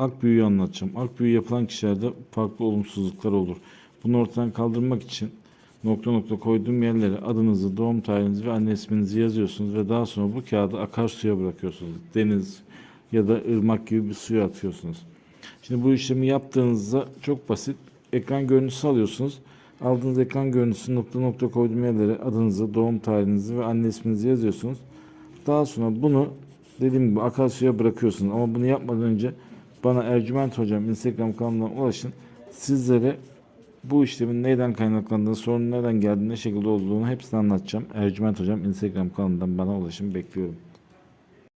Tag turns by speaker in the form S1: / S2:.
S1: Akbüyü'yü anlatacağım. Akbüyü yapılan kişilerde farklı olumsuzluklar olur. Bunu ortadan kaldırmak için nokta nokta koyduğum yerlere adınızı, doğum tarihinizi ve anne isminizi yazıyorsunuz ve daha sonra bu kağıdı akarsuya bırakıyorsunuz. Deniz ya da ırmak gibi bir suya atıyorsunuz. Şimdi bu işlemi yaptığınızda çok basit. Ekran görüntüsü alıyorsunuz. Aldığınız ekran görüntüsü nokta nokta koyduğum yerlere adınızı, doğum tarihinizi ve anne isminizi yazıyorsunuz. Daha sonra bunu dediğim gibi akarsuya bırakıyorsunuz. Ama bunu yapmadan önce bana Ercüment Hocam Instagram kanalından ulaşın. Sizlere bu işlemin neyden kaynaklandığını, sorunun nereden geldiğini, ne şekilde olduğunu hepsini anlatacağım. Ercüment Hocam Instagram kanalından bana ulaşın. Bekliyorum.